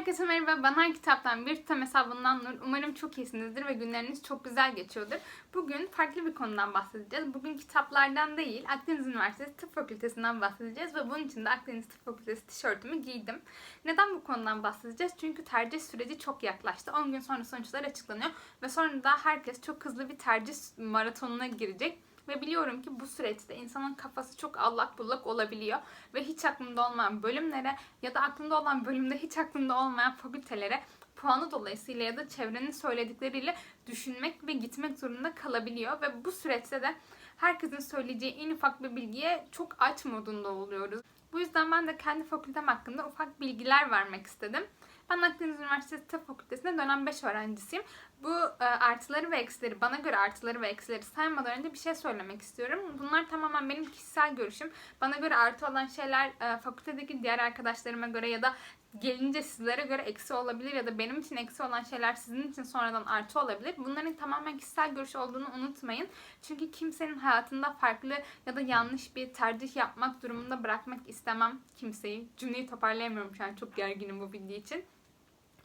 Herkese merhaba. Ben her kitaptan bir tutam hesabından Nur. Umarım çok iyisinizdir ve günleriniz çok güzel geçiyordur. Bugün farklı bir konudan bahsedeceğiz. Bugün kitaplardan değil, Akdeniz Üniversitesi Tıp Fakültesinden bahsedeceğiz ve bunun için de Akdeniz Tıp Fakültesi tişörtümü giydim. Neden bu konudan bahsedeceğiz? Çünkü tercih süreci çok yaklaştı. 10 gün sonra sonuçlar açıklanıyor ve sonra da herkes çok hızlı bir tercih maratonuna girecek. Ve biliyorum ki bu süreçte insanın kafası çok allak bullak olabiliyor. Ve hiç aklında olmayan bölümlere ya da aklında olan bölümde hiç aklında olmayan fakültelere puanı dolayısıyla ya da çevrenin söyledikleriyle düşünmek ve gitmek zorunda kalabiliyor. Ve bu süreçte de herkesin söyleyeceği en ufak bir bilgiye çok aç modunda oluyoruz. Bu yüzden ben de kendi fakültem hakkında ufak bilgiler vermek istedim. Ben Akdeniz Üniversitesi Tıp Fakültesi'nde dönem 5 öğrencisiyim. Bu e, artıları ve eksileri, bana göre artıları ve eksileri saymadan önce bir şey söylemek istiyorum. Bunlar tamamen benim kişisel görüşüm. Bana göre artı olan şeyler e, fakültedeki diğer arkadaşlarıma göre ya da gelince sizlere göre eksi olabilir ya da benim için eksi olan şeyler sizin için sonradan artı olabilir. Bunların tamamen kişisel görüş olduğunu unutmayın. Çünkü kimsenin hayatında farklı ya da yanlış bir tercih yapmak durumunda bırakmak istemem kimseyi. Cümleyi toparlayamıyorum şu an çok gerginim bu bildiği için.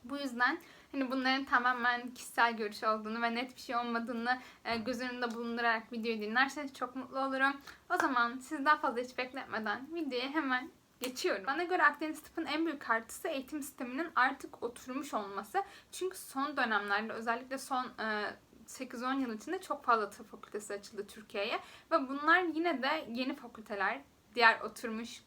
Bu yüzden hani bunların tamamen kişisel görüş olduğunu ve net bir şey olmadığını e, göz önünde bulundurarak videoyu dinlerseniz çok mutlu olurum. O zaman siz daha fazla hiç bekletmeden videoya hemen geçiyorum. Bana göre Akdeniz Tıp'ın en büyük artısı eğitim sisteminin artık oturmuş olması. Çünkü son dönemlerde özellikle son e, 8-10 yıl içinde çok fazla tıp fakültesi açıldı Türkiye'ye. Ve bunlar yine de yeni fakülteler, diğer oturmuş e,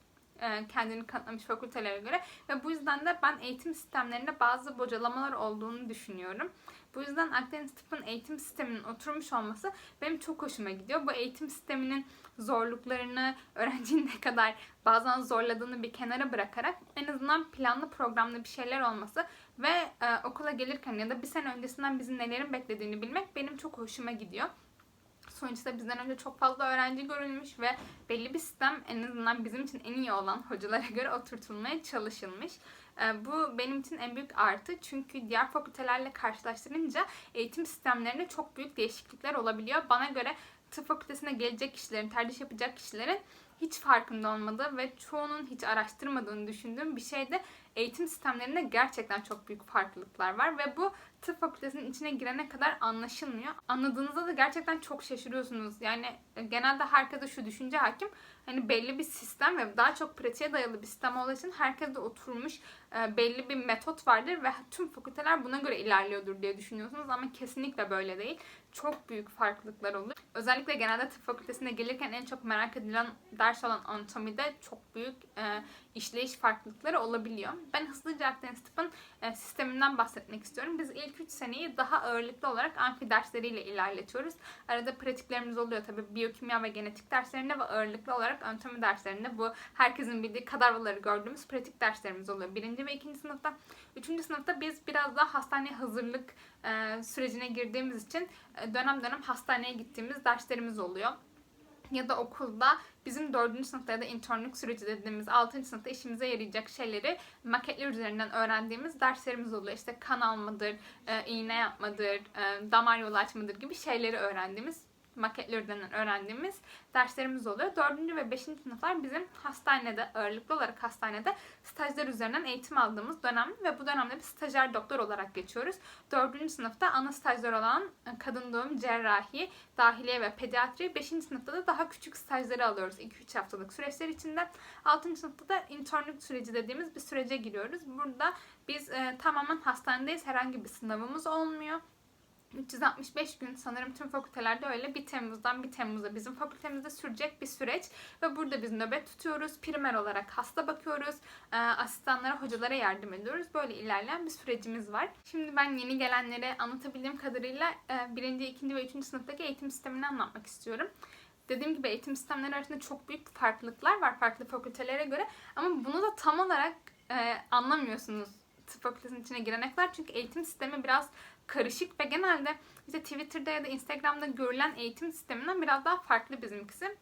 kendini kanıtlamış fakültelere göre ve bu yüzden de ben eğitim sistemlerinde bazı bocalamalar olduğunu düşünüyorum. Bu yüzden Akdeniz Tıp'ın eğitim sisteminin oturmuş olması benim çok hoşuma gidiyor. Bu eğitim sisteminin zorluklarını, öğrencinin ne kadar bazen zorladığını bir kenara bırakarak en azından planlı programlı bir şeyler olması ve e, okula gelirken ya da bir sene öncesinden bizim nelerin beklediğini bilmek benim çok hoşuma gidiyor. Sonuçta bizden önce çok fazla öğrenci görülmüş ve belli bir sistem en azından bizim için en iyi olan hocalara göre oturtulmaya çalışılmış. Ee, bu benim için en büyük artı çünkü diğer fakültelerle karşılaştırınca eğitim sistemlerinde çok büyük değişiklikler olabiliyor. Bana göre tıp fakültesine gelecek kişilerin, tercih yapacak kişilerin hiç farkında olmadığı ve çoğunun hiç araştırmadığını düşündüğüm bir şey de eğitim sistemlerinde gerçekten çok büyük farklılıklar var ve bu tıp fakültesinin içine girene kadar anlaşılmıyor. Anladığınızda da gerçekten çok şaşırıyorsunuz. Yani e, genelde herkese şu düşünce hakim. Hani belli bir sistem ve daha çok pratiğe dayalı bir sistem olduğu için herkeste oturmuş e, belli bir metot vardır ve tüm fakülteler buna göre ilerliyordur diye düşünüyorsunuz ama kesinlikle böyle değil. Çok büyük farklılıklar oluyor. Özellikle genelde tıp fakültesine gelirken en çok merak edilen ders olan anatomide çok büyük e, işleyiş farklılıkları olabiliyor. Ben hızlıca Akdeniz Tıp'ın e, sisteminden bahsetmek istiyorum. Biz ilk 3 seneyi daha ağırlıklı olarak amfi dersleriyle ilerletiyoruz. Arada pratiklerimiz oluyor tabii biyokimya ve genetik derslerinde ve ağırlıklı olarak anatomi derslerinde bu herkesin bildiği kadavraları gördüğümüz pratik derslerimiz oluyor. Birinci ve ikinci sınıfta. Üçüncü sınıfta biz biraz daha hastaneye hazırlık e, sürecine girdiğimiz için e, dönem dönem hastaneye gittiğimiz derslerimiz oluyor ya da okulda bizim dördüncü sınıfta ya da internlük süreci dediğimiz altıncı sınıfta işimize yarayacak şeyleri maketler üzerinden öğrendiğimiz derslerimiz oluyor. İşte kan almadır, e, iğne yapmadır, e, damar yolu açmadır gibi şeyleri öğrendiğimiz maketlerden öğrendiğimiz derslerimiz oluyor. Dördüncü ve beşinci sınıflar bizim hastanede, ağırlıklı olarak hastanede stajlar üzerinden eğitim aldığımız dönem ve bu dönemde bir stajyer doktor olarak geçiyoruz. Dördüncü sınıfta ana stajlar olan kadın doğum, cerrahi, dahiliye ve pediatri. Beşinci sınıfta da daha küçük stajları alıyoruz 2-3 haftalık süreçler içinde. Altıncı sınıfta da internlük süreci dediğimiz bir sürece giriyoruz. Burada biz e, tamamen hastanedeyiz. Herhangi bir sınavımız olmuyor. 365 gün sanırım tüm fakültelerde öyle 1 Temmuz'dan 1 Temmuz'a bizim fakültemizde sürecek bir süreç ve burada biz nöbet tutuyoruz. Primer olarak hasta bakıyoruz. E, asistanlara, hocalara yardım ediyoruz. Böyle ilerleyen bir sürecimiz var. Şimdi ben yeni gelenlere anlatabildiğim kadarıyla e, 1. 2. ve 3. sınıftaki eğitim sistemini anlatmak istiyorum. Dediğim gibi eğitim sistemleri arasında çok büyük farklılıklar var farklı fakültelere göre ama bunu da tam olarak e, anlamıyorsunuz tıp fakültesinin içine girene kadar. Çünkü eğitim sistemi biraz karışık ve genelde işte Twitter'da ya da Instagram'da görülen eğitim sisteminden biraz daha farklı bizimkisi.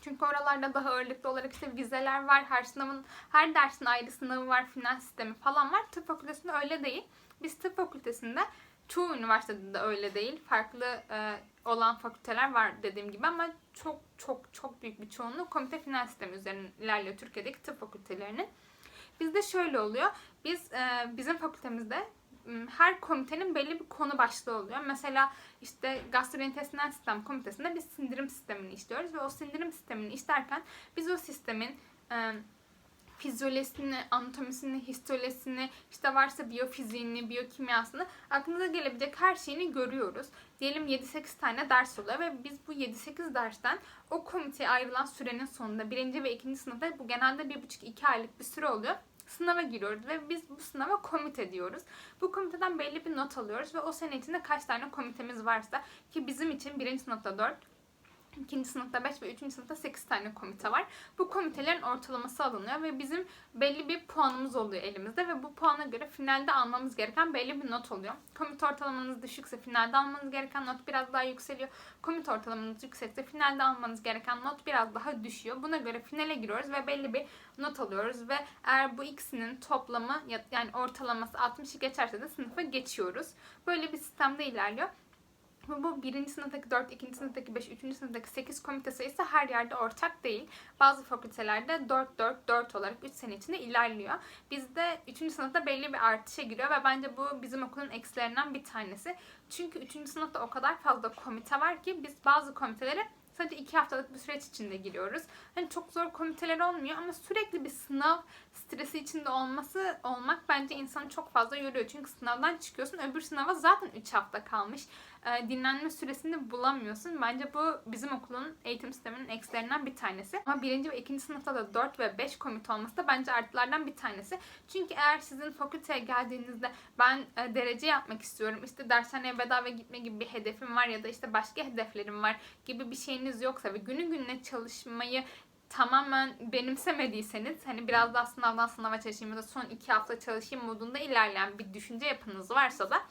Çünkü oralarda daha ağırlıklı olarak işte vizeler var, her sınavın, her dersin ayrı sınavı var, final sistemi falan var. Tıp fakültesinde öyle değil. Biz tıp fakültesinde çoğu üniversitede de öyle değil. Farklı e, olan fakülteler var dediğim gibi ama çok çok çok büyük bir çoğunluğu komite final sistemi üzerinden ilerliyor Türkiye'deki tıp fakültelerinin. Bizde şöyle oluyor. Biz e, bizim fakültemizde her komitenin belli bir konu başlığı oluyor. Mesela işte gastrointestinal sistem komitesinde biz sindirim sistemini işliyoruz ve o sindirim sistemini işlerken biz o sistemin e, fizyolojisini, anatomisini, histolojisini, işte varsa biyofiziğini, biyokimyasını, aklınıza gelebilecek her şeyini görüyoruz. Diyelim 7-8 tane ders oluyor ve biz bu 7-8 dersten o komiteye ayrılan sürenin sonunda birinci ve ikinci sınıfta bu genelde 1,5-2 aylık bir süre oluyor sınava giriyoruz ve biz bu sınava komite diyoruz. Bu komiteden belli bir not alıyoruz ve o sene içinde kaç tane komitemiz varsa ki bizim için birinci sınıfta 4, İkinci sınıfta 5 ve üçüncü sınıfta 8 tane komite var. Bu komitelerin ortalaması alınıyor ve bizim belli bir puanımız oluyor elimizde ve bu puana göre finalde almamız gereken belli bir not oluyor. Komite ortalamanız düşükse finalde almanız gereken not biraz daha yükseliyor. Komite ortalamanız yüksekse finalde almanız gereken not biraz daha düşüyor. Buna göre finale giriyoruz ve belli bir not alıyoruz ve eğer bu ikisinin toplamı yani ortalaması 60'ı geçerse de sınıfa geçiyoruz. Böyle bir sistemde ilerliyor. Bu, birinci sınıftaki 4, ikinci sınıftaki 5, üçüncü sınıftaki 8 komite sayısı her yerde ortak değil. Bazı fakültelerde 4, 4, 4 olarak 3 sene içinde ilerliyor. Bizde 3. sınıfta belli bir artışa giriyor ve bence bu bizim okulun eksilerinden bir tanesi. Çünkü 3. sınıfta o kadar fazla komite var ki biz bazı komitelere sadece 2 haftalık bir süreç içinde giriyoruz. Hani çok zor komiteler olmuyor ama sürekli bir sınav stresi içinde olması olmak bence insanı çok fazla yoruyor. Çünkü sınavdan çıkıyorsun öbür sınava zaten 3 hafta kalmış. Ee, dinlenme süresini bulamıyorsun. Bence bu bizim okulun eğitim sisteminin eksilerinden bir tanesi. Ama birinci ve ikinci sınıfta da 4 ve 5 komite olması da bence artılardan bir tanesi. Çünkü eğer sizin fakülteye geldiğinizde ben e, derece yapmak istiyorum, işte dershaneye bedava gitme gibi bir hedefim var ya da işte başka hedeflerim var gibi bir şeyiniz yoksa ve günü gününe çalışmayı tamamen benimsemediyseniz hani biraz daha sınavdan sınava çalışayım ya da son iki hafta çalışayım modunda ilerleyen bir düşünce yapınız varsa da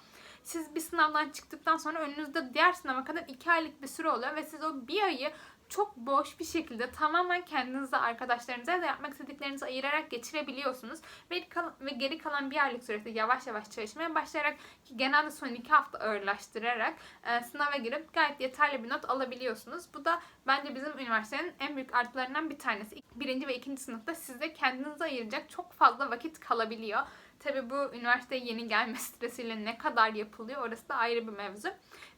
siz bir sınavdan çıktıktan sonra önünüzde diğer sınava kadar iki aylık bir süre oluyor ve siz o bir ayı çok boş bir şekilde tamamen kendinize, arkadaşlarınıza ya da yapmak istediklerinizi ayırarak geçirebiliyorsunuz. Ve, ve geri kalan bir aylık sürede yavaş yavaş çalışmaya başlayarak ki genelde son iki hafta ağırlaştırarak e, sınava girip gayet yeterli bir not alabiliyorsunuz. Bu da bence bizim üniversitenin en büyük artılarından bir tanesi. Birinci ve ikinci sınıfta size kendinize ayıracak çok fazla vakit kalabiliyor. Tabi bu üniversiteye yeni gelme stresiyle ne kadar yapılıyor orası da ayrı bir mevzu.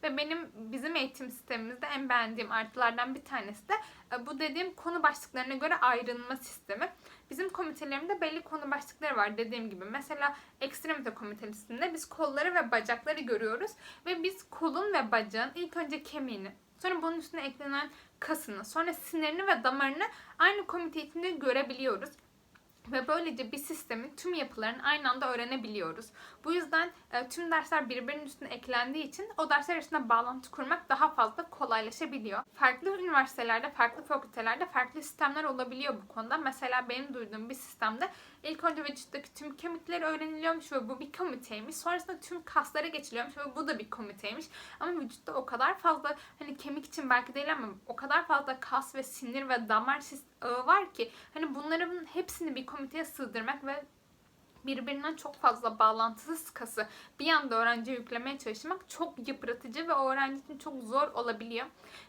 Ve benim bizim eğitim sistemimizde en beğendiğim artılardan bir tanesi de e, bu dediğim konu başlıklarına göre ayrılma sistemi. Bizim komitelerimde belli konu başlıkları var dediğim gibi. Mesela ekstremite komitesinde biz kolları ve bacakları görüyoruz. Ve biz kolun ve bacağın ilk önce kemiğini, sonra bunun üstüne eklenen kasını, sonra sinirini ve damarını aynı komite içinde görebiliyoruz. Ve böylece bir sistemin tüm yapılarını aynı anda öğrenebiliyoruz. Bu yüzden e, tüm dersler birbirinin üstüne eklendiği için o dersler arasında bağlantı kurmak daha fazla kolaylaşabiliyor. Farklı üniversitelerde, farklı fakültelerde farklı sistemler olabiliyor bu konuda. Mesela benim duyduğum bir sistemde ilk önce vücuttaki tüm kemikler öğreniliyormuş ve bu bir komiteymiş. Sonrasında tüm kaslara geçiliyormuş ve bu da bir komiteymiş. Ama vücutta o kadar fazla hani kemik için belki değil ama o kadar fazla kas ve sinir ve damar ağı var ki hani bunların hepsini bir komiteye sığdırmak ve birbirinden çok fazla bağlantısız kası bir anda öğrenciye yüklemeye çalışmak çok yıpratıcı ve öğrenci için çok zor olabiliyor.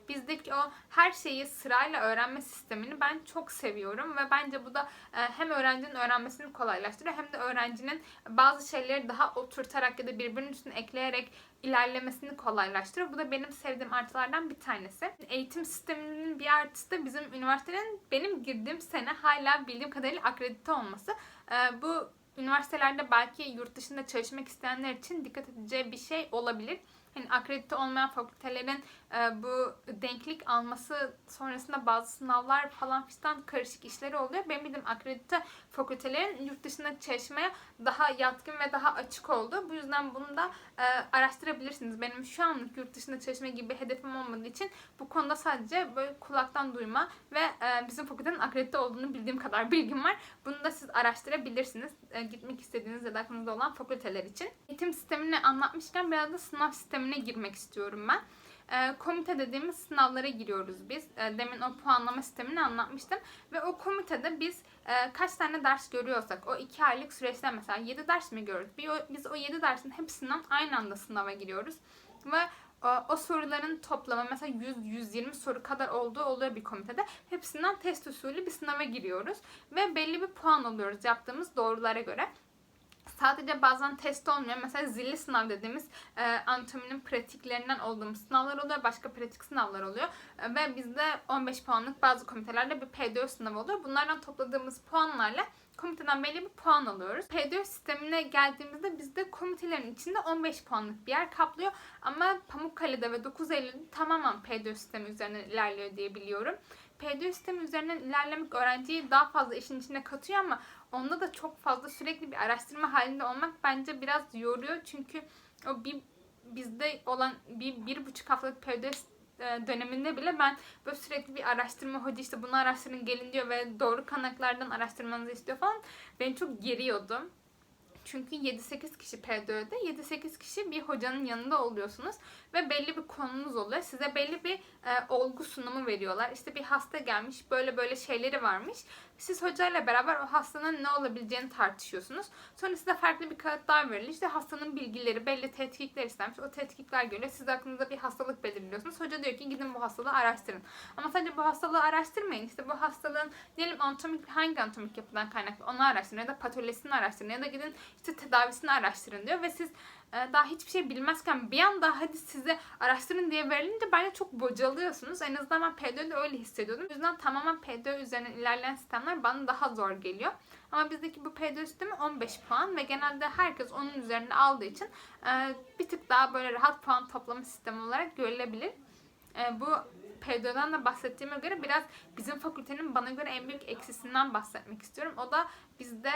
Bizdeki o her şeyi sırayla öğrenme sistemini ben çok seviyorum ve bence bu da e, hem öğrencinin öğrenmesini kolaylaştırıyor hem de öğrencinin bazı şeyleri daha oturtarak ya da birbirinin üstüne ekleyerek ilerlemesini kolaylaştırıyor. Bu da benim sevdiğim artılardan bir tanesi. Eğitim sisteminin bir artısı da bizim üniversitenin benim girdiğim sene hala bildiğim kadarıyla akredite olması. E, bu üniversitelerde belki yurt dışında çalışmak isteyenler için dikkat edeceği bir şey olabilir. Hani akredite olmayan fakültelerin e, bu denklik alması sonrasında bazı sınavlar falan fistan karışık işleri oluyor. Benim bildiğim akredite fakültelerin yurt dışında çalışmaya daha yatkın ve daha açık oldu. Bu yüzden bunu da e, araştırabilirsiniz. Benim şu anlık yurt dışında çalışma gibi hedefim olmadığı için bu konuda sadece böyle kulaktan duyma ve e, bizim fakültenin akredite olduğunu bildiğim kadar bilgim var. Bunu da siz araştırabilirsiniz. E, gitmek istediğiniz ya da aklınızda olan fakülteler için. Eğitim sistemini anlatmışken biraz da sınav sistemine girmek istiyorum ben e, komite dediğimiz sınavlara giriyoruz biz. E, demin o puanlama sistemini anlatmıştım. Ve o komitede biz e, kaç tane ders görüyorsak o iki aylık süreçte mesela 7 ders mi görüyoruz? Bir, biz o 7 dersin hepsinden aynı anda sınava giriyoruz. Ve o, o soruların toplamı mesela 100-120 soru kadar olduğu oluyor bir komitede. Hepsinden test usulü bir sınava giriyoruz. Ve belli bir puan alıyoruz yaptığımız doğrulara göre. Sadece bazen test olmuyor. Mesela zilli sınav dediğimiz e, anatominin pratiklerinden olduğumuz sınavlar oluyor. Başka pratik sınavlar oluyor. E, ve bizde 15 puanlık bazı komitelerde bir PDO sınavı oluyor. Bunlardan topladığımız puanlarla komiteden belli bir puan alıyoruz. PDO sistemine geldiğimizde bizde komitelerin içinde 15 puanlık bir yer kaplıyor. Ama Pamukkale'de ve 9 Eylül'de tamamen PDO sistemi üzerinden ilerliyor diye biliyorum. PDO sistemi üzerinden ilerlemek öğrenciyi daha fazla işin içine katıyor ama onda da çok fazla sürekli bir araştırma halinde olmak bence biraz yoruyor. Çünkü o bir bizde olan bir, bir buçuk haftalık e, döneminde bile ben böyle sürekli bir araştırma hoca işte bunu araştırın gelin diyor ve doğru kaynaklardan araştırmanızı istiyor falan. Beni çok geriyordu. Çünkü 7-8 kişi PDÖ'de 7-8 kişi bir hocanın yanında oluyorsunuz ve belli bir konunuz oluyor. Size belli bir e, olgu sunumu veriyorlar. İşte bir hasta gelmiş, böyle böyle şeyleri varmış. Siz hocayla beraber o hastanın ne olabileceğini tartışıyorsunuz. Sonra size farklı bir kağıt daha veriliyor. İşte hastanın bilgileri, belli tetkikler istenmiş. O tetkikler geliyor. Siz aklınızda bir hastalık belirliyorsunuz. Hoca diyor ki gidin bu hastalığı araştırın. Ama sadece bu hastalığı araştırmayın. İşte bu hastalığın diyelim anatomik hangi anatomik yapıdan kaynaklı onu araştırın ya da patolojisini araştırın ya da gidin işte tedavisini araştırın diyor ve siz e, daha hiçbir şey bilmezken bir anda hadi size araştırın diye verilince bence çok bocalıyorsunuz. En azından ben PDÖ'de öyle hissediyordum. O yüzden tamamen PDÖ üzerinden ilerleyen sistemler bana daha zor geliyor. Ama bizdeki bu PDÖ sistemi 15 puan ve genelde herkes onun üzerinde aldığı için e, bir tık daha böyle rahat puan toplama sistemi olarak görülebilir. E, bu PDÖ'den de bahsettiğime göre biraz bizim fakültenin bana göre en büyük eksisinden bahsetmek istiyorum. O da bizde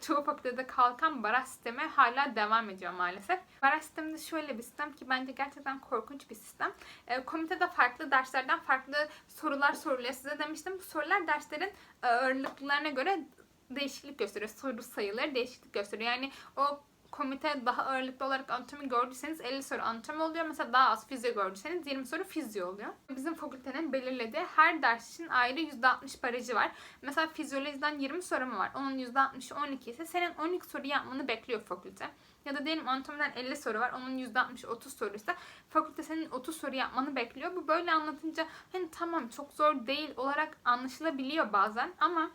çoğu fakültede kalkan baraj sistemi hala devam ediyor maalesef. Baraj sistemi de şöyle bir sistem ki bence gerçekten korkunç bir sistem. E, komitede farklı derslerden farklı sorular soruluyor. Size demiştim bu sorular derslerin e, ağırlıklarına göre değişiklik gösteriyor. Soru sayıları değişiklik gösteriyor. Yani o komite daha ağırlıklı olarak anatomi gördüyseniz 50 soru anatomi oluyor. Mesela daha az fizyo gördüyseniz 20 soru fizyo oluyor. Bizim fakültenin belirlediği her ders için ayrı %60 barajı var. Mesela fizyolojiden 20 soru mu var? Onun %60'ı 12 ise senin 12 soru yapmanı bekliyor fakülte. Ya da diyelim anatomiden 50 soru var. Onun %60 30 soruysa fakülte senin 30 soru yapmanı bekliyor. Bu böyle anlatınca hani tamam çok zor değil olarak anlaşılabiliyor bazen ama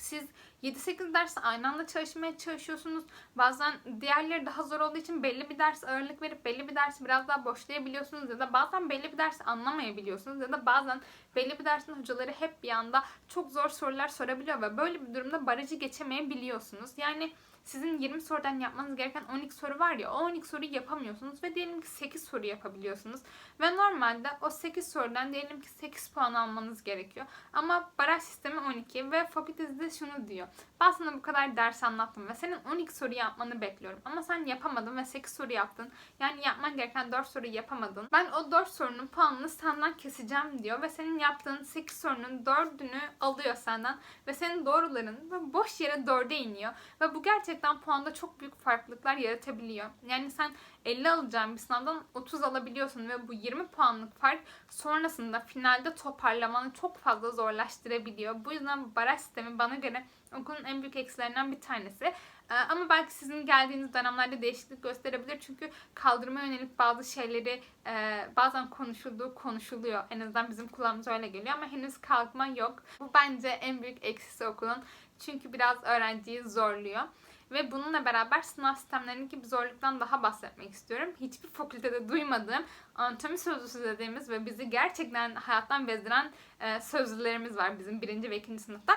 siz 7-8 ders aynı anda çalışmaya çalışıyorsunuz. Bazen diğerleri daha zor olduğu için belli bir ders ağırlık verip belli bir dersi biraz daha boşlayabiliyorsunuz ya da bazen belli bir dersi anlamayabiliyorsunuz ya da bazen belli bir dersin hocaları hep bir anda çok zor sorular sorabiliyor ve böyle bir durumda barajı geçemeyebiliyorsunuz. Yani sizin 20 sorudan yapmanız gereken 12 soru var ya o 12 soruyu yapamıyorsunuz ve diyelim ki 8 soru yapabiliyorsunuz. Ve normalde o 8 sorudan diyelim ki 8 puan almanız gerekiyor. Ama baraj sistemi 12 ve fakültede şunu diyor. Ben sana bu kadar ders anlattım ve senin 12 soru yapmanı bekliyorum. Ama sen yapamadın ve 8 soru yaptın. Yani yapman gereken 4 soru yapamadın. Ben o 4 sorunun puanını senden keseceğim diyor ve senin yaptığın 8 sorunun 4'ünü alıyor senden ve senin doğruların boş yere 4'e iniyor. Ve bu gerçekten puanda çok büyük farklılıklar yaratabiliyor. Yani sen 50 alacağın bir sınavdan 30 alabiliyorsun ve bu 20 puanlık fark sonrasında finalde toparlamanı çok fazla zorlaştırabiliyor. Bu yüzden baraj sistemi bana göre okulun en büyük eksilerinden bir tanesi. Ee, ama belki sizin geldiğiniz dönemlerde değişiklik gösterebilir. Çünkü kaldırma yönelik bazı şeyleri e, bazen konuşulduğu konuşuluyor. En azından bizim kulağımıza öyle geliyor ama henüz kalkma yok. Bu bence en büyük eksisi okulun. Çünkü biraz öğrenciyi zorluyor. Ve bununla beraber sınav sistemlerindeki bir zorluktan daha bahsetmek istiyorum. Hiçbir fakültede duymadığım anatomi sözlüsü dediğimiz ve bizi gerçekten hayattan bezdiren e, sözlülerimiz var bizim birinci ve ikinci sınıfta.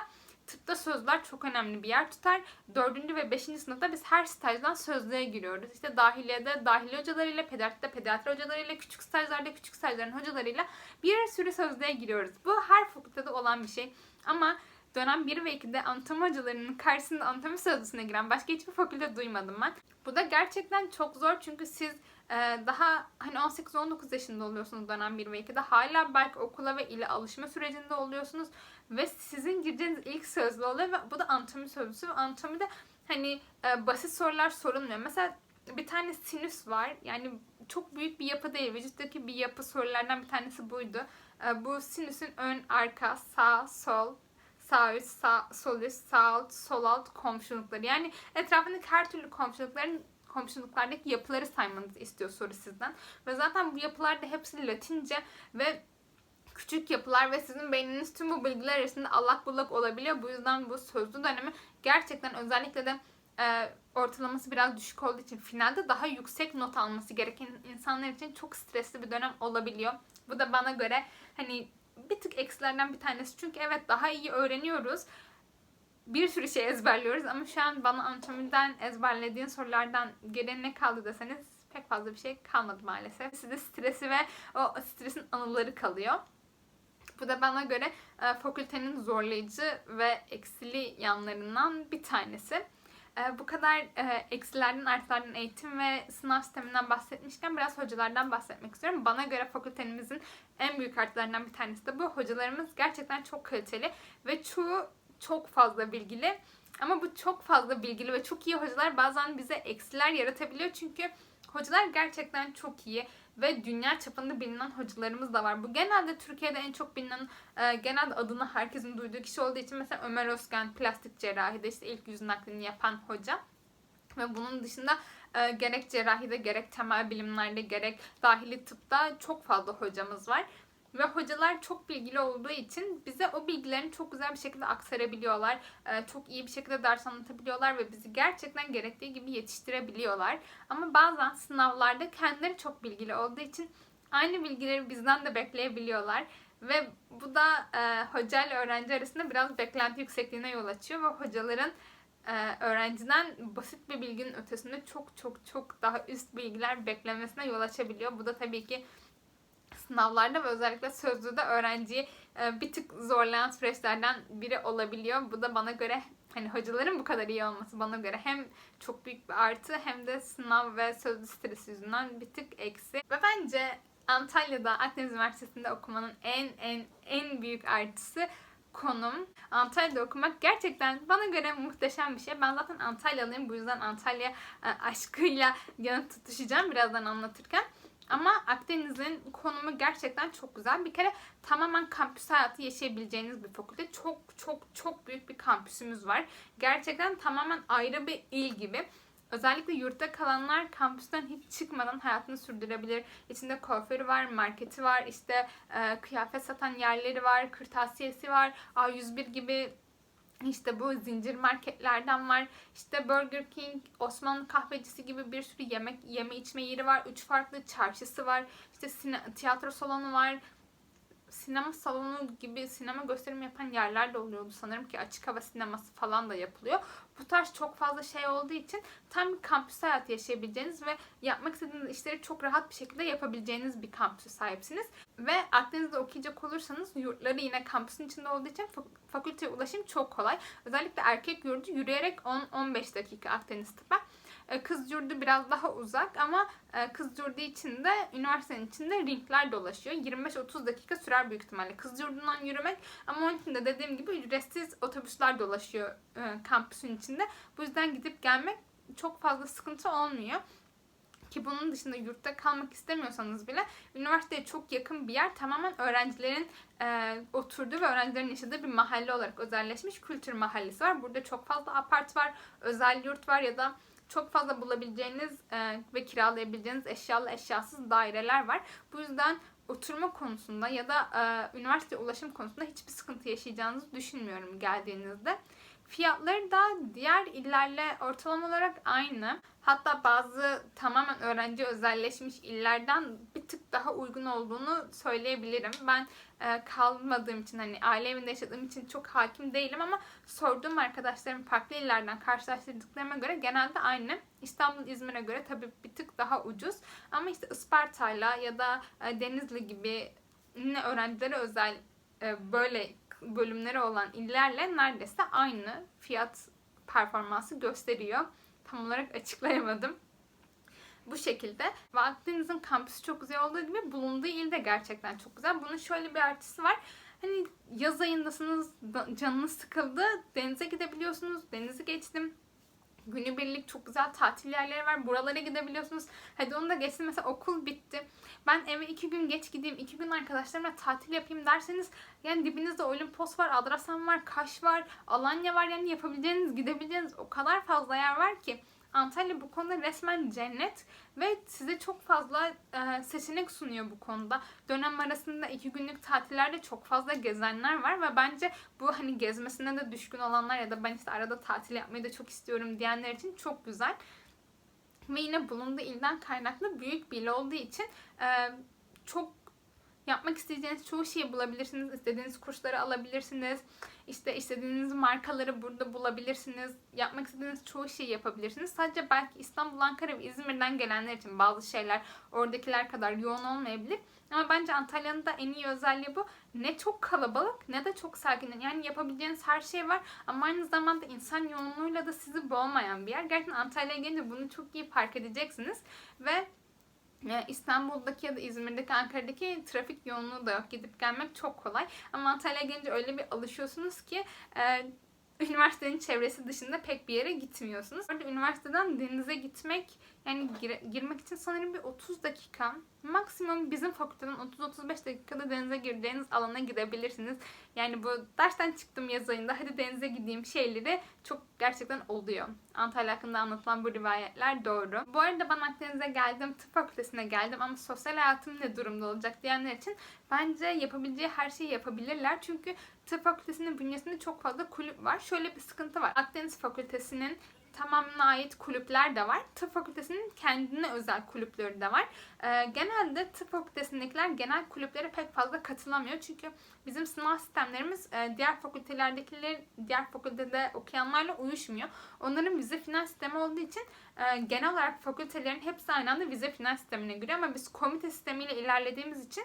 Tıpta sözler çok önemli bir yer tutar. Dördüncü ve beşinci sınıfta biz her stajdan sözlüğe giriyoruz. İşte dahiliyede dahili hocalarıyla, pediatride pediatri hocalarıyla, küçük stajlarda küçük stajların hocalarıyla bir sürü sözlüğe giriyoruz. Bu her fakültede olan bir şey. Ama dönem 1 ve 2'de anatomi hocalarının karşısında anatomi sözlüsüne giren başka hiçbir fakülte duymadım ben. Bu da gerçekten çok zor çünkü siz e, daha hani 18-19 yaşında oluyorsunuz dönem 1 ve 2'de. Hala belki okula ve ile alışma sürecinde oluyorsunuz ve sizin gireceğiniz ilk sözlü oluyor ve bu da anatomi sözlüsü ve anatomide hani e, basit sorular sorulmuyor. Mesela bir tane sinüs var. Yani çok büyük bir yapı değil. Vücuttaki bir yapı sorulardan bir tanesi buydu. E, bu sinüsün ön, arka, sağ, sol, sağ üst, sağ, sol üst, sağ alt, sol alt komşulukları. Yani etrafındaki her türlü komşulukların komşuluklardaki yapıları saymanızı istiyor soru sizden. Ve zaten bu yapılar da hepsi Latince ve küçük yapılar ve sizin beyniniz tüm bu bilgiler arasında allak bullak olabiliyor. Bu yüzden bu sözlü dönemi gerçekten özellikle de e, ortalaması biraz düşük olduğu için finalde daha yüksek not alması gereken insanlar için çok stresli bir dönem olabiliyor. Bu da bana göre hani bir tık eksilerden bir tanesi. Çünkü evet daha iyi öğreniyoruz. Bir sürü şey ezberliyoruz ama şu an bana anatomiden ezberlediğin sorulardan geriye ne kaldı deseniz pek fazla bir şey kalmadı maalesef. Size stresi ve o stresin anıları kalıyor. Bu da bana göre e, fakültenin zorlayıcı ve eksili yanlarından bir tanesi. E, bu kadar e, eksilerden, artılardan eğitim ve sınav sisteminden bahsetmişken biraz hocalardan bahsetmek istiyorum. Bana göre fakültemizin en büyük artılarından bir tanesi de bu. Hocalarımız gerçekten çok kaliteli ve çoğu çok fazla bilgili. Ama bu çok fazla bilgili ve çok iyi hocalar bazen bize eksiler yaratabiliyor. Çünkü hocalar gerçekten çok iyi ve dünya çapında bilinen hocalarımız da var. Bu genelde Türkiye'de en çok bilinen, e, genelde adını herkesin duyduğu kişi olduğu için mesela Ömer Özgen plastik cerrahide işte ilk yüz naklini yapan hoca. Ve bunun dışında e, gerek cerrahide gerek temel bilimlerde gerek dahili tıpta çok fazla hocamız var. Ve hocalar çok bilgili olduğu için bize o bilgilerini çok güzel bir şekilde aktarabiliyorlar. Ee, çok iyi bir şekilde ders anlatabiliyorlar ve bizi gerçekten gerektiği gibi yetiştirebiliyorlar. Ama bazen sınavlarda kendileri çok bilgili olduğu için aynı bilgileri bizden de bekleyebiliyorlar. Ve bu da e, hoca ile öğrenci arasında biraz beklenti yüksekliğine yol açıyor ve hocaların e, öğrenciden basit bir bilginin ötesinde çok çok çok daha üst bilgiler beklemesine yol açabiliyor. Bu da tabii ki sınavlarda ve özellikle sözlüde öğrenciyi e, bir tık zorlayan süreçlerden biri olabiliyor. Bu da bana göre hani hocaların bu kadar iyi olması bana göre hem çok büyük bir artı hem de sınav ve sözlü stresi yüzünden bir tık eksi. Ve bence Antalya'da Akdeniz Üniversitesi'nde okumanın en en en büyük artısı konum. Antalya'da okumak gerçekten bana göre muhteşem bir şey. Ben zaten Antalyalıyım. Bu yüzden Antalya e, aşkıyla yanıp tutuşacağım birazdan anlatırken. Ama Akdeniz'in konumu gerçekten çok güzel. Bir kere tamamen kampüs hayatı yaşayabileceğiniz bir fakülte. Çok çok çok büyük bir kampüsümüz var. Gerçekten tamamen ayrı bir il gibi. Özellikle yurtta kalanlar kampüsten hiç çıkmadan hayatını sürdürebilir. İçinde kuaförü var, marketi var, işte e, kıyafet satan yerleri var, kırtasiyesi var, A101 gibi işte bu zincir marketlerden var. İşte Burger King, Osmanlı kahvecisi gibi bir sürü yemek yeme içme yeri var. Üç farklı çarşısı var. İşte sine, tiyatro salonu var. Sinema salonu gibi sinema gösterim yapan yerler de oluyordu sanırım ki açık hava sineması falan da yapılıyor. Bu tarz çok fazla şey olduğu için tam bir kampüs hayatı yaşayabileceğiniz ve yapmak istediğiniz işleri çok rahat bir şekilde yapabileceğiniz bir kampüse sahipsiniz. Ve Akdeniz'de okuyacak olursanız yurtları yine kampüsün içinde olduğu için fakülteye ulaşım çok kolay. Özellikle erkek yurdu yürüyerek 10-15 dakika Akdeniz tıpa. E, kız yurdu biraz daha uzak ama e, kız yurdu içinde üniversitenin içinde ringler dolaşıyor. 25-30 dakika sürer büyük ihtimalle kız yurdundan yürümek ama onun için de dediğim gibi ücretsiz otobüsler dolaşıyor e, kampüsün içinde. Bu yüzden gidip gelmek çok fazla sıkıntı olmuyor. Ki bunun dışında yurtta kalmak istemiyorsanız bile üniversiteye çok yakın bir yer tamamen öğrencilerin e, oturduğu ve öğrencilerin yaşadığı bir mahalle olarak özelleşmiş kültür mahallesi var. Burada çok fazla apart var, özel yurt var ya da çok fazla bulabileceğiniz e, ve kiralayabileceğiniz eşyalı eşyasız daireler var. Bu yüzden oturma konusunda ya da e, üniversite ulaşım konusunda hiçbir sıkıntı yaşayacağınızı düşünmüyorum geldiğinizde. Fiyatları da diğer illerle ortalama olarak aynı. Hatta bazı tamamen öğrenci özelleşmiş illerden bir tık daha uygun olduğunu söyleyebilirim. Ben e, kalmadığım için hani aile evinde yaşadığım için çok hakim değilim ama sorduğum arkadaşlarım farklı illerden karşılaştırdıklarıma göre genelde aynı. İstanbul, İzmir'e göre tabii bir tık daha ucuz. Ama işte Isparta'yla ya da e, Denizli gibi yine öğrencilere özel e, böyle bölümleri olan illerle neredeyse aynı fiyat performansı gösteriyor. Tam olarak açıklayamadım. Bu şekilde. Ve kampüsü çok güzel olduğu gibi bulunduğu il de gerçekten çok güzel. Bunun şöyle bir artısı var. Hani yaz ayındasınız, canınız sıkıldı, denize gidebiliyorsunuz. Denizi geçtim günübirlik çok güzel tatil yerleri var. Buralara gidebiliyorsunuz. Hadi onu da geçsin. Mesela okul bitti. Ben eve iki gün geç gideyim. iki gün arkadaşlarımla tatil yapayım derseniz yani dibinizde Olimpos var, Adrasan var, Kaş var, Alanya var. Yani yapabileceğiniz, gidebileceğiniz o kadar fazla yer var ki. Antalya bu konuda resmen cennet ve size çok fazla e, seçenek sunuyor bu konuda. Dönem arasında iki günlük tatillerde çok fazla gezenler var ve bence bu hani gezmesine de düşkün olanlar ya da ben işte arada tatil yapmayı da çok istiyorum diyenler için çok güzel. Ve yine bulunduğu ilden kaynaklı büyük bir il olduğu için e, çok yapmak isteyeceğiniz çoğu şeyi bulabilirsiniz. İstediğiniz kursları alabilirsiniz. İşte istediğiniz markaları burada bulabilirsiniz. Yapmak istediğiniz çoğu şeyi yapabilirsiniz. Sadece belki İstanbul, Ankara ve İzmir'den gelenler için bazı şeyler oradakiler kadar yoğun olmayabilir. Ama bence Antalya'nın da en iyi özelliği bu. Ne çok kalabalık ne de çok sakin. Yani yapabileceğiniz her şey var ama aynı zamanda insan yoğunluğuyla da sizi boğmayan bir yer. Gerçekten Antalya'ya gelince bunu çok iyi fark edeceksiniz. Ve İstanbul'daki ya da İzmir'deki, Ankara'daki trafik yoğunluğu da yok. Gidip gelmek çok kolay. Ama Antalya'ya gelince öyle bir alışıyorsunuz ki e, üniversitenin çevresi dışında pek bir yere gitmiyorsunuz. Orada üniversiteden denize gitmek yani gir- girmek için sanırım bir 30 dakika maksimum bizim fakülteden 30-35 dakikada denize gireceğiniz alana gidebilirsiniz. Yani bu dersten çıktım yaz ayında hadi denize gideyim şeyleri çok gerçekten oluyor. Antalya hakkında anlatılan bu rivayetler doğru. Bu arada ben Akdeniz'e geldim, tıp fakültesine geldim ama sosyal hayatım ne durumda olacak diyenler için bence yapabileceği her şeyi yapabilirler. Çünkü tıp fakültesinin bünyesinde çok fazla kulüp var. Şöyle bir sıkıntı var. Akdeniz fakültesinin tamamına ait kulüpler de var. Tıp fakültesinin kendine özel kulüpleri de var. Ee, genelde tıp fakültesindekiler genel kulüplere pek fazla katılamıyor. Çünkü bizim sınav sistemlerimiz e, diğer fakültelerdekiler, diğer fakültede okuyanlarla uyuşmuyor. Onların vize final sistemi olduğu için e, genel olarak fakültelerin hepsi aynı anda vize final sistemine giriyor. Ama biz komite sistemiyle ilerlediğimiz için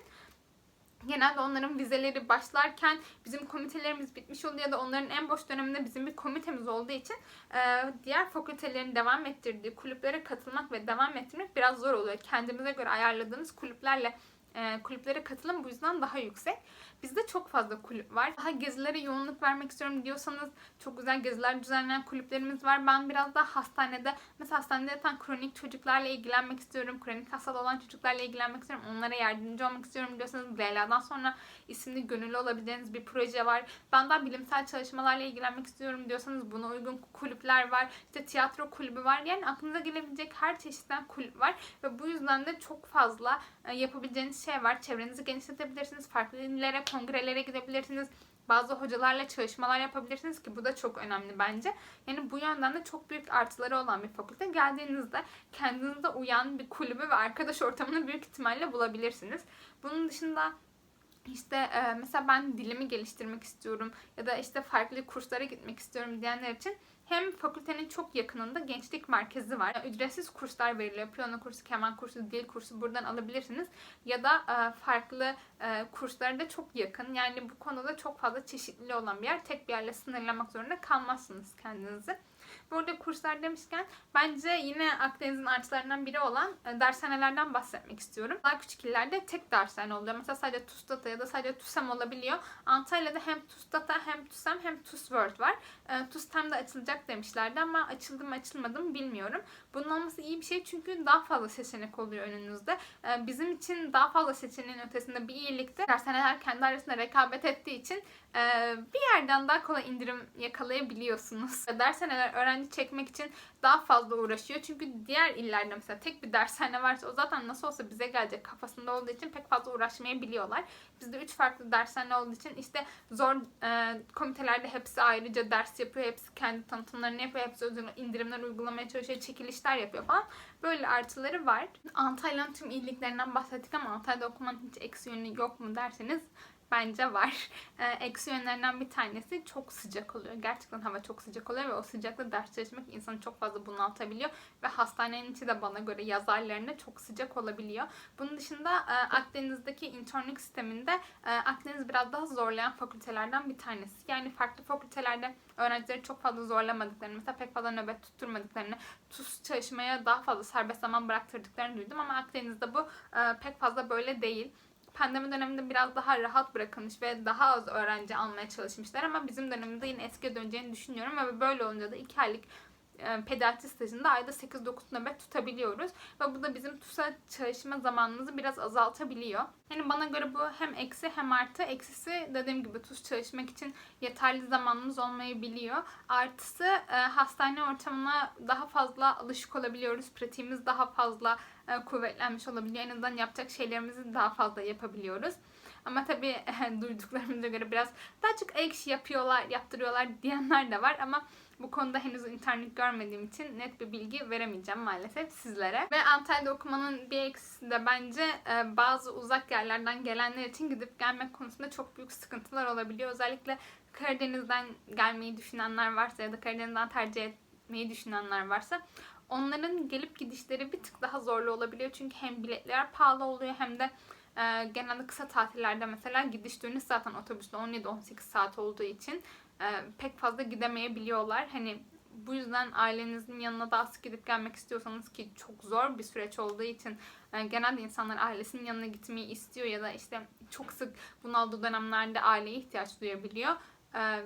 genelde onların vizeleri başlarken bizim komitelerimiz bitmiş oluyor ya da onların en boş döneminde bizim bir komitemiz olduğu için e, diğer fakültelerin devam ettirdiği kulüplere katılmak ve devam ettirmek biraz zor oluyor. Kendimize göre ayarladığımız kulüplerle e, kulüplere katılım bu yüzden daha yüksek. Bizde çok fazla kulüp var. Daha gezilere yoğunluk vermek istiyorum diyorsanız çok güzel geziler düzenleyen kulüplerimiz var. Ben biraz daha hastanede mesela hastanede yatan kronik çocuklarla ilgilenmek istiyorum. Kronik hastalığı olan çocuklarla ilgilenmek istiyorum. Onlara yardımcı olmak istiyorum diyorsanız Leyla'dan sonra isimli gönüllü olabileceğiniz bir proje var. Ben daha bilimsel çalışmalarla ilgilenmek istiyorum diyorsanız buna uygun kulüpler var. İşte tiyatro kulübü var. Yani aklınıza gelebilecek her çeşitten kulüp var. Ve bu yüzden de çok fazla e, yapabileceğiniz şey var. Çevrenizi genişletebilirsiniz. Farklı illere, kongrelere gidebilirsiniz. Bazı hocalarla çalışmalar yapabilirsiniz ki bu da çok önemli bence. Yani bu yönden de çok büyük artıları olan bir fakülte. Geldiğinizde kendinize uyan bir kulübü ve arkadaş ortamını büyük ihtimalle bulabilirsiniz. Bunun dışında işte e, mesela ben dilimi geliştirmek istiyorum ya da işte farklı kurslara gitmek istiyorum diyenler için hem fakültenin çok yakınında gençlik merkezi var. Ücretsiz kurslar veriliyor. Piyano kursu, keman kursu, dil kursu buradan alabilirsiniz. Ya da e, farklı e, kurslara da çok yakın. Yani bu konuda çok fazla çeşitli olan bir yer. Tek bir yerle sınırlamak zorunda kalmazsınız kendinizi. Burada kurslar demişken bence yine Akdeniz'in artılarından biri olan e, dershanelerden bahsetmek istiyorum. Daha küçük illerde tek dershane oluyor. Mesela sadece TUSDATA ya da sadece TUSEM olabiliyor. Antalya'da hem TUSDATA hem TUSEM hem TUSWORD var. E, TUSTEM de açılacak demişlerdi ama açıldı mı açılmadı mı bilmiyorum. Bunun olması iyi bir şey çünkü daha fazla seçenek oluyor önünüzde. E, bizim için daha fazla seçeneğin ötesinde bir iyilikti. Dershaneler kendi arasında rekabet ettiği için bir yerden daha kolay indirim yakalayabiliyorsunuz. Dershaneler öğrenci çekmek için daha fazla uğraşıyor. Çünkü diğer illerde mesela tek bir dershane varsa o zaten nasıl olsa bize gelecek kafasında olduğu için pek fazla uğraşmayabiliyorlar. Bizde üç farklı dershane olduğu için işte zor e, komitelerde hepsi ayrıca ders yapıyor. Hepsi kendi tanıtımlarını yapıyor. Hepsi özel indirimler uygulamaya çalışıyor. Çekilişler yapıyor falan. Böyle artıları var. Antalya'nın tüm iyiliklerinden bahsettik ama Antalya'da okumanın hiç eksi yönü yok mu derseniz bence var. Ee, eksi yönlerinden bir tanesi çok sıcak oluyor. Gerçekten hava çok sıcak oluyor ve o sıcakta ders çalışmak insanı çok fazla bunaltabiliyor. Ve hastanenin içi de bana göre yaz aylarında çok sıcak olabiliyor. Bunun dışında e, Akdeniz'deki internlük sisteminde e, Akdeniz biraz daha zorlayan fakültelerden bir tanesi. Yani farklı fakültelerde öğrencileri çok fazla zorlamadıklarını, mesela pek fazla nöbet tutturmadıklarını, TUS çalışmaya daha fazla serbest zaman bıraktırdıklarını duydum ama Akdeniz'de bu e, pek fazla böyle değil pandemi döneminde biraz daha rahat bırakılmış ve daha az öğrenci almaya çalışmışlar ama bizim dönemimizde yine eskiye döneceğini düşünüyorum ve böyle olunca da iki aylık pediatri stajında ayda 8-9 nöbet tutabiliyoruz. Ve bu da bizim TUS'a çalışma zamanımızı biraz azaltabiliyor. Yani bana göre bu hem eksi hem artı. Eksisi dediğim gibi TUS çalışmak için yeterli zamanımız olmayabiliyor. Artısı e, hastane ortamına daha fazla alışık olabiliyoruz. Pratiğimiz daha fazla e, kuvvetlenmiş olabiliyor. En azından yapacak şeylerimizi daha fazla yapabiliyoruz. Ama tabii duyduklarımıza göre biraz daha çok ekşi yapıyorlar, yaptırıyorlar diyenler de var ama bu konuda henüz internet görmediğim için net bir bilgi veremeyeceğim maalesef sizlere. Ve Antalya'da okumanın bir eksisi de bence e, bazı uzak yerlerden gelenler için gidip gelmek konusunda çok büyük sıkıntılar olabiliyor. Özellikle Karadeniz'den gelmeyi düşünenler varsa ya da Karadeniz'den tercih etmeyi düşünenler varsa onların gelip gidişleri bir tık daha zorlu olabiliyor. Çünkü hem biletler pahalı oluyor hem de e, genelde kısa tatillerde mesela gidiş dönüş zaten otobüsle 17-18 saat olduğu için e, pek fazla gidemeyebiliyorlar. Hani bu yüzden ailenizin yanına daha sık gidip gelmek istiyorsanız ki çok zor bir süreç olduğu için e, genelde insanlar ailesinin yanına gitmeyi istiyor ya da işte çok sık bunaldığı dönemlerde aileye ihtiyaç duyabiliyor. E,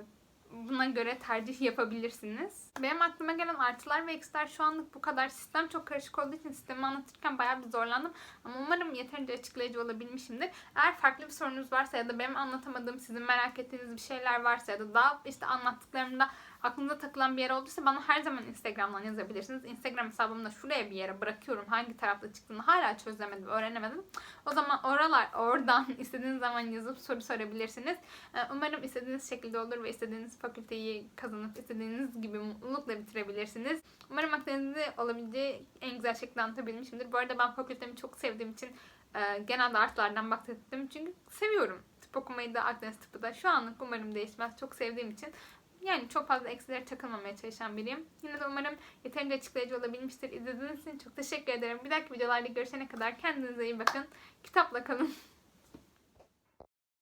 buna göre tercih yapabilirsiniz. Benim aklıma gelen artılar ve eksiler şu anlık bu kadar. Sistem çok karışık olduğu için sistemi anlatırken bayağı bir zorlandım. Ama umarım yeterince açıklayıcı olabilmişimdir. Eğer farklı bir sorunuz varsa ya da benim anlatamadığım, sizin merak ettiğiniz bir şeyler varsa ya da daha işte anlattıklarımda aklınıza takılan bir yer olduysa bana her zaman Instagram'dan yazabilirsiniz. Instagram hesabımı da şuraya bir yere bırakıyorum. Hangi tarafta çıktığını hala çözemedim, öğrenemedim. O zaman oralar oradan istediğiniz zaman yazıp soru sorabilirsiniz. Ee, Umarım istediğiniz şekilde olur ve istediğiniz fakülteyi kazanıp istediğiniz gibi mutlulukla bitirebilirsiniz. Umarım aklınızda olabileceği en güzel şekilde anlatabilmişimdir. Bu arada ben fakültemi çok sevdiğim için e, genelde artlardan bahsettim. Çünkü seviyorum tıp okumayı da Akdeniz tıpı da. Şu anlık umarım değişmez. Çok sevdiğim için yani çok fazla eksilere takılmamaya çalışan biriyim. Yine de umarım yeterince açıklayıcı olabilmiştir. İzlediğiniz için çok teşekkür ederim. Bir dahaki videolarda görüşene kadar kendinize iyi bakın. Kitapla kalın.